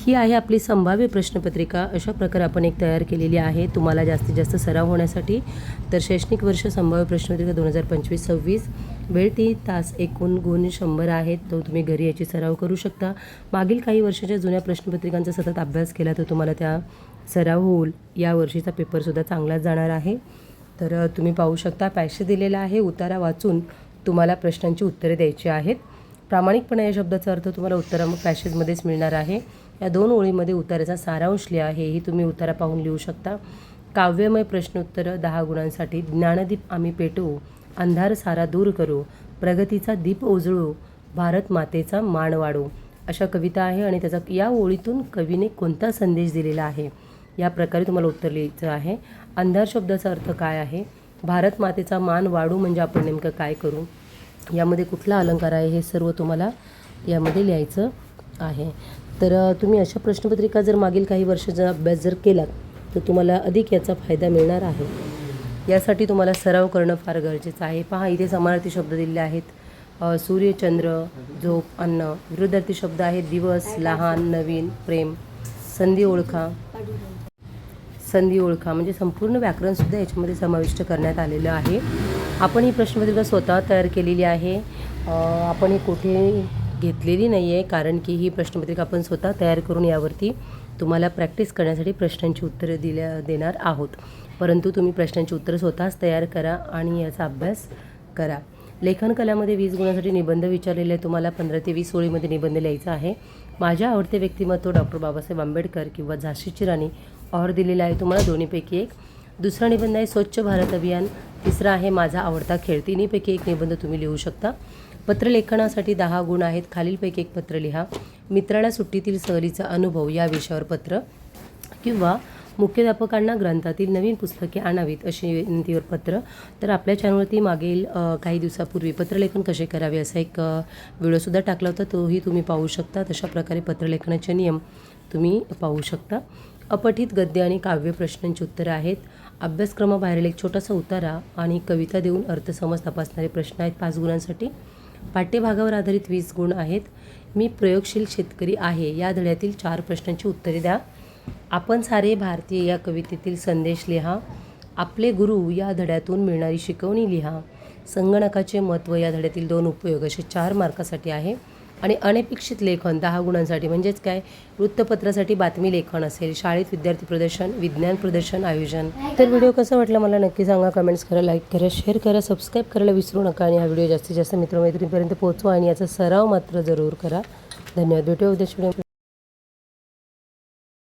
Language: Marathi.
ही आहे आपली संभाव्य प्रश्नपत्रिका. अशा प्रकारे आपण एक तयार केलेली आहे. तुम्हाला जास्तीत जास्त सराव होण्यासाठी तर शैक्षणिक वर्ष संभाव्य प्रश्नपत्रिका दोन हजार पंचवीस सव्वीस वेळ तीन तास एकूण गुण शंभर आहेत. तो तुम्ही घरी याची सराव करू शकता. मागील काही वर्षाच्या जुन्या प्रश्नपत्रिकांचा सतत अभ्यास केला तर तुम्हाला त्या सराव होईल या वर्षीचा पेपरसुद्धा चांगलाच जाणार आहे. तर तुम्ही पाहू शकता पॅशे दिलेला आहे. उतारा वाचून तुम्हाला प्रश्नांची उत्तरे द्यायची आहेत. प्रामाणिकपणे या शब्दाचा अर्थ तुम्हाला उत्तरा पॅशेजमध्येच मिळणार आहे. या दोन ओळीमध्ये उताराचा सारांश लिहा. आहे ही तुम्ही उतारा पाहून लिहू शकता. काव्यमय प्रश्नोत्तरं दहा गुणांसाठी ज्ञानदीप आम्ही पेटवू. अंधार सारा दूर करू. प्रगतीचा दीप उजळू भारत मातेचा मान वाढू. अशा कविता आहे आणि त्याचा या ओळीतून कवीने कोणता संदेश दिलेला आहे? या प्रकारे तुम्हाला उत्तर लिहायचं आहे. अंधार शब्दाचा अर्थ काय आहे? भारत मातेचा मान वाढू म्हणजे आपण नेमकं काय करू? यामध्ये कुठला अलंकार आहे हे सर्व तुम्हाला यामध्ये लिहायचं आहे. तर तुम्ही अशा प्रश्नपत्रिका जर मागील काही वर्षाचा अभ्यास जर केलात तर तुम्हाला अधिक याचा फायदा मिळणार आहे. यासाठी तुम्हाला सराव करणं फार गरजेचं आहे. पहा इथे समानार्थी शब्द दिलेले आहेत. सूर्य चंद्र झोप अन्न. विरुद्धार्थी शब्द आहेत. दिवस लहान नवीन प्रेम. संधी ओळखा. संधी ओळखा. म्हणजे संपूर्ण व्याकरणसुद्धा याच्यामध्ये समाविष्ट करण्यात आलेलं आहे. आपण ही प्रश्नपत्रिका स्वतः तयार केलेली आहे. आपण ही कुठे घेतलेली नाही आहे कारण की ही प्रश्नपत्रिका आपण स्वतः तयार करून यावरती तुम्हाला प्रॅक्टिस करण्यासाठी प्रश्नांची उत्तरं दिल्या देणार आहोत. परंतु तुम्ही प्रश्नांची उत्तरं स्वतःच तयार करा आणि याचा अभ्यास करा. लेखन कलामध्ये वीस गुणांसाठी निबंध विचारलेले आहे तुम्हाला पंधरा ते वीस ओळीमध्ये निबंध लिहायचा आहे. माझ्या आवडते व्यक्तिमत्व डॉक्टर बाबासाहेब आंबेडकर किंवा झाशीची राणी ऑर दिलेला आहे तुम्हाला दोन्हीपैकी एक. दुसरा निबंध आहे स्वच्छ भारत अभियान. तिसरा आहे माझा आवडता खेळ. तिन्हीपैकी एक निबंध तुम्ही लिहू शकता. पत्रलेखनासाठी दहा गुण आहेत. खालीलपैकी एक पत्र लिहा. मित्राला सुट्टीतील सहलीचा अनुभव या विषयावर पत्र. किंवा मुख्याध्यापकांना ग्रंथातील नवीन पुस्तके आणावीत अशी विनंतीवर पत्र. तर आपल्या चॅनलवरती मागील काही दिवसापूर्वी पत्रलेखन कसे करावे असा एक व्हिडिओसुद्धा टाकला होता. तोही तुम्ही पाहू शकता. तशा प्रकारे पत्रलेखनाचे नियम तुम्ही पाहू शकता. अपठित गद्य आणि काव्य प्रश्नांची उत्तरं आहेत. अभ्यासक्रमाबाहेरील एक छोटासा उतारा आणि कविता देऊन अर्थसमज तपासणारे प्रश्न आहेत पाच गुणांसाठी. पाठ्यभागावर आधारित वीस गुण आहेत. मी प्रयोगशील शेतकरी आहे. या धड्यातील चार प्रश्नांची उत्तरे द्या. आपण सारे भारतीय या कवितेतील संदेश लिहा. आपले गुरु या धड्यातून मिळणारी शिकवणी लिहा. संगणकाचे महत्त्व या धड्यातील दोन उपयोग असे चार मार्कासाठी आहे. आणि अनपेक्षित लेखन दहा गुणांसाठी. म्हणजेच काय? वृत्तपत्रासाठी बातमी लेखन असेल शाळेत विद्यार्थी प्रदर्शन विज्ञान प्रदर्शन आयोजन. तर व्हिडिओ कसा वाटला मला नक्की सांगा. कमेंट्स करा लाईक करा शेअर करा सबस्क्राईब करायला विसरू नका. आणि हा व्हिडिओ जास्तीत जास्त मित्रमैत्रिणीपर्यंत पोहोचवा आणि याचा सराव मात्र जरूर करा. धन्यवाद. भेटूया उद्या